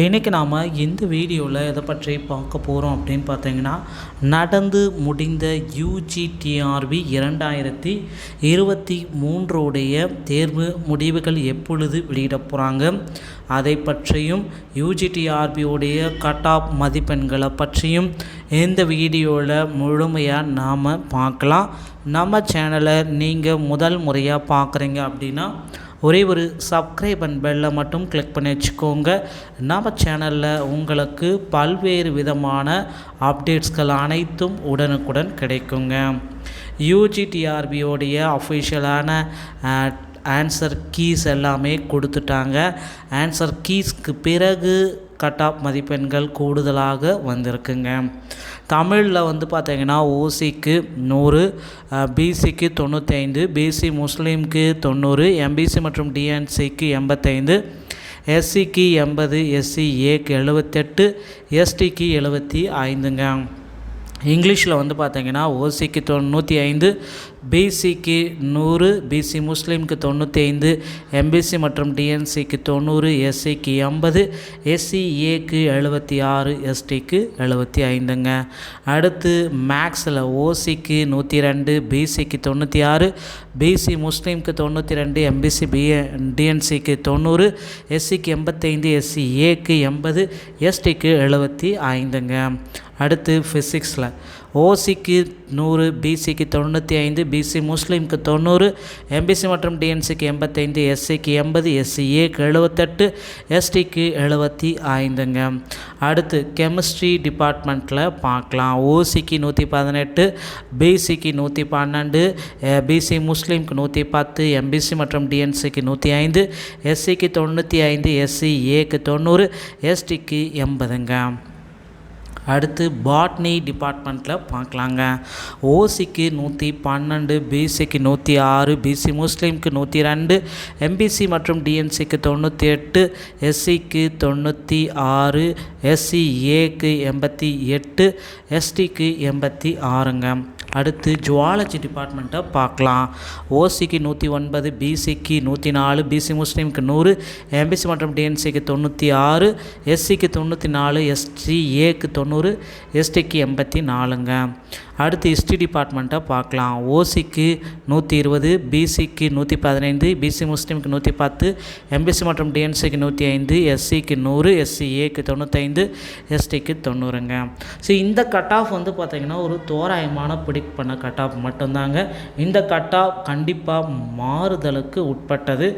இன்றைக்கி நாம் இந்த வீடியோவில் எதை பற்றி பார்க்க போகிறோம் அப்படின்னு பார்த்தீங்கன்னா நடந்து முடிந்த யூஜிடிஆர்பி இரண்டாயிரத்தி இருபத்தி மூன்றோடைய தேர்வு முடிவுகள் எப்பொழுது வெளியிட போகிறாங்க அதை பற்றியும் யூஜிடிஆர்பியோடைய கட் ஆஃப் மதிப்பெண்களை பற்றியும் இந்த வீடியோவில் முழுமையாக நாம் பார்க்கலாம். நம்ம சேனலை நீங்கள் முதல் முறையாக பார்க்குறீங்க அப்படின்னா ஒரே ஒரு சப்ஸ்கிரைப் அண்ட் பெல்லை மட்டும் கிளிக் பண்ணி வச்சுக்கோங்க. நம்ம சேனலில் உங்களுக்கு பல்வேறு விதமான அப்டேட்ஸ்கள் அனைத்தும் உடனுக்குடன் கிடைக்குங்க. யூஜிடிஆர்பியோடைய அஃபிஷியலான ஆன்சர் கீஸ் எல்லாமே கொடுத்துட்டாங்க. ஆன்சர் கீஸ்க்கு பிறகு கட் ஆஃப் மதிப்பெண்கள் கூடுதலாக வந்திருக்குங்க. தமிழில் வந்து பார்த்திங்கன்னா ஓசிக்கு நூறு பிசிக்கு தொண்ணூற்றைந்து பிசி முஸ்லீம்க்கு தொண்ணூறு எம்பிசி மற்றும் டிஎன்சிக்கு எண்பத்தைந்து எஸ்சிக்கு எண்பது எஸ்சி ஏக்கு எழுபத்தெட்டு எஸ்டிக்கு எழுபத்தி ஐந்துங்க. இங்கிலீஷில் வந்து பார்த்தீங்கன்னா ஓசிக்கு தொண்ணூற்றி ஐந்து பிசிக்கு நூறு பிசி முஸ்லீம்க்கு தொண்ணூற்றி ஐந்து எம்பிசி மற்றும் டிஎன்சிக்கு தொண்ணூறு எஸ்சிக்கு எண்பது எஸ்சி ஏக்கு எழுபத்தி ஆறு எஸ்டிக்கு எழுபத்தி ஐந்துங்க. அடுத்து மேக்ஸில் ஓசிக்கு நூற்றி ரெண்டு பிசிக்கு தொண்ணூற்றி ஆறு பிசி முஸ்லீம்க்கு தொண்ணூற்றி ரெண்டு எம்பிசி பிஏ டிஎன்சிக்கு தொண்ணூறு எஸ்சிக்கு எண்பத்தைந்து எஸ்சி ஏக்கு எண்பது எஸ்டிக்கு எழுபத்தி ஐந்துங்க. அடுத்து ஃபிசிக்ஸில் ஓசிக்கு நூறு பிசிக்கு தொண்ணூற்றி ஐந்து பிசி முஸ்லீம்க்கு தொண்ணூறு எம்பிசி மற்றும் டிஎன்சிக்கு எண்பத்தைந்து எஸ்சிக்கு எண்பது எஸ்சி ஏக்கு எழுபத்தெட்டு எஸ்டிக்கு எழுபத்தி ஐந்துங்க. அடுத்து கெமிஸ்ட்ரி டிபார்ட்மெண்ட்டில் பார்க்கலாம். ஓசிக்கு நூற்றி பதினெட்டு பிசிக்கு நூற்றி பன்னெண்டு பிசி முஸ்லீம்க்கு நூற்றி பத்து எம்பிசி மற்றும் டிஎன்சிக்கு நூற்றி ஐந்து எஸ்சிக்கு தொண்ணூற்றி ஐந்து எஸ்சி ஏக்கு தொண்ணூறு எஸ்டிக்கு எண்பதுங்க. அடுத்து பாட்னி டிபார்ட்மெண்ட்டில் பார்க்கலாங்க. ஓசிக்கு நூற்றி பன்னெண்டு பிசிக்கு நூற்றி ஆறு பிசி முஸ்லீம்க்கு நூற்றி ரெண்டு எம்பிசி மற்றும் டிஎன்சிக்கு தொண்ணூற்றி எட்டு எஸ்சிக்கு தொண்ணூற்றி ஆறு எஸ்சி ஏக்கு எண்பத்தி எட்டு எஸ்டிக்கு எண்பத்தி ஆறுங்க. அடுத்து ஜுவாலஜி டிபார்ட்மெண்ட்டை பார்க்கலாம். ஓசிக்கு நூற்றி ஒன்பது பிசிக்கு நூற்றி நாலு பிசி முஸ்லீமுக்கு நூறு எம்பிசி மற்றும் டிஎன்சிக்கு தொண்ணூற்றி ஆறு எஸ்சிக்கு தொண்ணூற்றி நாலு எஸ்டி ஏக்கு தொண்ணூறு எஸ்டிக்கு எண்பத்தி நாலுங்க. அடுத்து ஹிஸ்ட்ரி டிபார்ட்மெண்ட்டை பார்க்கலாம். ஓசிக்கு நூற்றி இருபது பிசிக்கு நூற்றி பதினைந்து பிசி முஸ்லீமுக்கு நூற்றி பத்து எம்பிசி மற்றும் டிஎன்சிக்கு நூற்றி ஐந்து எஸ்சிக்கு நூறு எஸ்சி ஏக்கு தொண்ணூத்தைந்து எஸ்டிக்கு தொண்ணூறுங்க. ஸோ இந்த கட் ஆஃப் வந்து பார்த்திங்கன்னா ஒரு தோராயமான பிடிக் பண்ண கட் ஆஃப் மட்டும்தாங்க. இந்த கட் ஆஃப் கண்டிப்பாக மாறுதலுக்கு உட்பட்டது.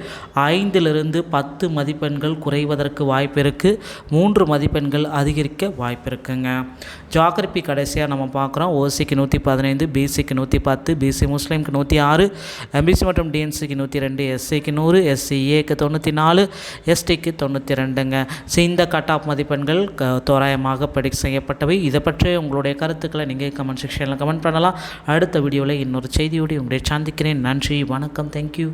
ஐந்திலிருந்து பத்து மதிப்பெண்கள் குறைவதற்கு வாய்ப்பு இருக்குது மூன்று மதிப்பெண்கள் அதிகரிக்க வாய்ப்பு இருக்குங்க. ஜாகிரபி கடைசியாக நம்ம பார்க்குறோம். ஓசிக்கு நூற்றி பதினைந்து பிசிக்கு நூற்றி பத்து பிசி முஸ்லீம்க்கு நூற்றி ஆறு எம்பிசி மற்றும் டிஎன்சிக்கு நூற்றி ரெண்டு எஸ்சிக்கு நூறு எஸ்சி ஏக்கு தொண்ணூற்றி நாலு எஸ்டிக்கு தொண்ணூற்றி ரெண்டுங்க. ஸோ இந்த கட் ஆஃப் மதிப்பெண்கள் க தோராயமாக ப்ரெடிக்ட் செய்யப்பட்டவை. இதை பற்றி உங்களுடைய கருத்துக்களை நீங்கள் கமெண்ட் செக்ஷனில் கமெண்ட் பண்ணலாம். அடுத்த வீடியோவில் இன்னொரு செய்தியோடு உங்களை சந்திக்கிறேன். நன்றி வணக்கம். தேங்க்யூ.